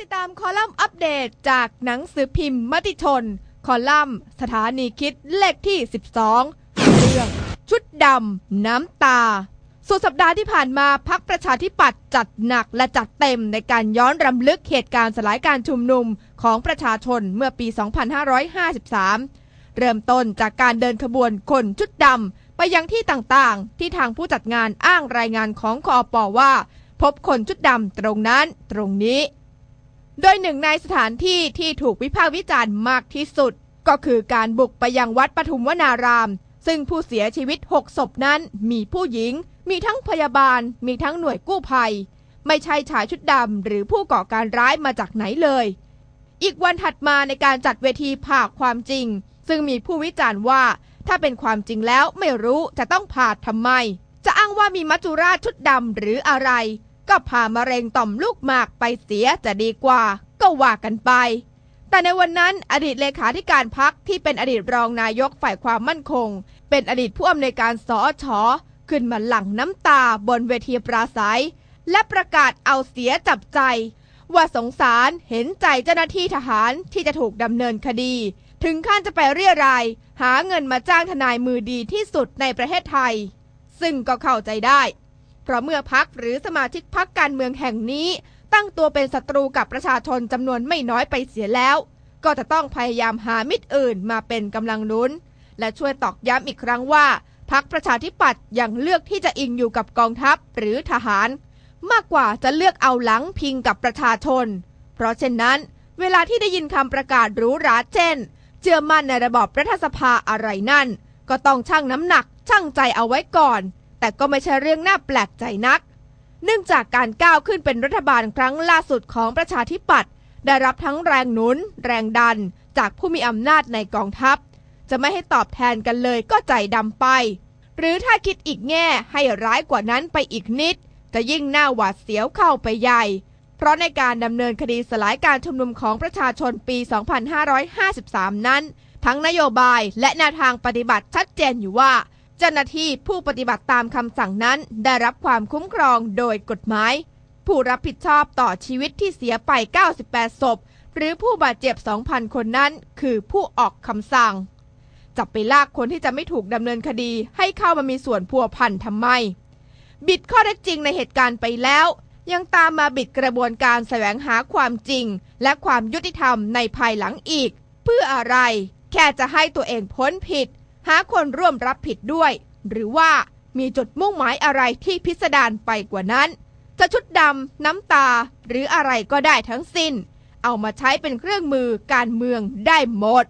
ติดตามคอลัมน์อัปเดตจากหนังสือพิมพ์มติชน คอลัมน์สถานีคิดเลขที่ 12 เรื่อง ชุดดำน้ำตา สุดสัปดาห์ที่ผ่านมาพักประชาธิปัตย์จัดหนักและจัดเต็มในการย้อนรำลึกเหตุการณ์สลายการชุมนุมของประชาชนเมื่อปี 2553 เริ่มต้นจากการเดินขบวนคนชุดดำไปยังที่ต่างๆ ที่ทางผู้จัดงานอ้างรายงานของคอปอว่า พบคนชุดดำตรงนั้นตรงนี้ โดยหนึ่งในสถานที่ที่ถูกวิพากษ์วิจารณ์มากที่สุด ก็คือการบุกไปยังวัดปทุมวนาราม ซึ่งผู้เสียชีวิต 6 ศพนั้นมีผู้หญิง มีทั้งพยาบาล มีทั้งหน่วยกู้ภัย ไม่ใช่ชายชุดดำหรือผู้ก่อการร้ายมาจากไหนเลย อีกวันถัดมาในการจัดเวทีผ่าความจริง ซึ่งมีผู้วิจารณ์ว่า ถ้าเป็นความจริงแล้วไม่รู้จะต้องผ่าทำไม จะอ้างว่ามีมัจจุราชชุดดำหรืออะไร ก็ผ่ามะเร็งต่อมลูกหมากไปเสียจะดีกว่า ก็ว่ากันไป แต่ในวันนั้นอดีตเลขาธิการพักที่เป็นอดีตรองนายกฝ่ายความมั่นคง เป็นอดีตผู้อำนวยการสอชอขึ้นมาหลั่งน้ำตาบนเวทีปราศัย และประกาศเอาเสียจับใจ ว่าสงสารเห็นใจเจ้าหน้าที่ทหารที่จะถูกดำเนินคดี ถึงขั้นจะไปเรียรายหาเงินมาจ้างทนายมือดีที่สุดในประเทศไทย ซึ่งก็เข้าใจได้ เพราะเมื่อพักหรือสมาชิกพักการเมืองแห่งนี้ ตั้งตัวเป็นศัตรูกับประชาชนจำนวนไม่น้อยไปเสียแล้ว ก็จะต้องพยายามหามิตรอื่นมาเป็นกำลังนุนและช่วยตอกย้ำอีกครั้งว่าพักประชาธิปัตย์ยังเลือกที่จะอิงอยู่กับกองทัพหรือทหาร มากกว่าจะเลือกเอาหลังพิงกับประชาชน เพราะเช่นนั้น เวลาที่ได้ยินคำประกาศหรูหราเช่น เชื่อมั่นในระบอบรัฐสภาอะไรนั่น ก็ต้องชั่งน้ำหนักชั่งใจเอาไว้ก่อน แต่ก็ไม่ใช่เรื่องน่าแปลกใจนัก เนื่องจากการก้าวขึ้นเป็นรัฐบาลครั้งล่าสุดของประชาธิปัตย์ได้รับทั้งแรงหนุน แรงดัน จากผู้มีอำนาจในกองทัพ จะไม่ให้ตอบแทนกันเลยก็ใจดำไป หรือถ้าคิดอีกแง่ให้ร้ายกว่านั้นไปอีกนิด จะยิ่งหน้าหวาดเสียวเข้าไปใหญ่ เพราะในการดำเนินคดีสลายการชุมนุมของประชาชนปี 2553 นั้น ทั้งนโยบายและแนวทางปฏิบัติชัดเจนอยู่ว่า เจ้าหน้าที่ผู้ปฏิบัติตามคำสั่งนั้นได้รับความคุ้มครองโดยกฎหมาย ผู้รับผิดชอบต่อชีวิตที่เสียไป 98 ศพ หรือผู้บาดเจ็บ 2,000 คนนั้น คือผู้ออกคำสั่งจะไปลากคนที่จะไม่ถูกดำเนินคดีให้เข้ามามีส่วนพัวพันทำไม บิดข้อเท็จจริงในเหตุการณ์ไปแล้ว ยังตามมาบิดกระบวนการแสวงหาความจริง และความยุติธรรมในภายหลังอีก เพื่ออะไร แค่จะให้ตัวเองพ้นผิด หาคนร่วมรับผิดด้วย หรือว่ามีจุดมุ่งหมายอะไรที่พิสดารไปกว่านั้น จะชุดดำน้ำตาหรืออะไรก็ได้ทั้งสิ้น เอามาใช้เป็นเครื่องมือการเมืองได้หมด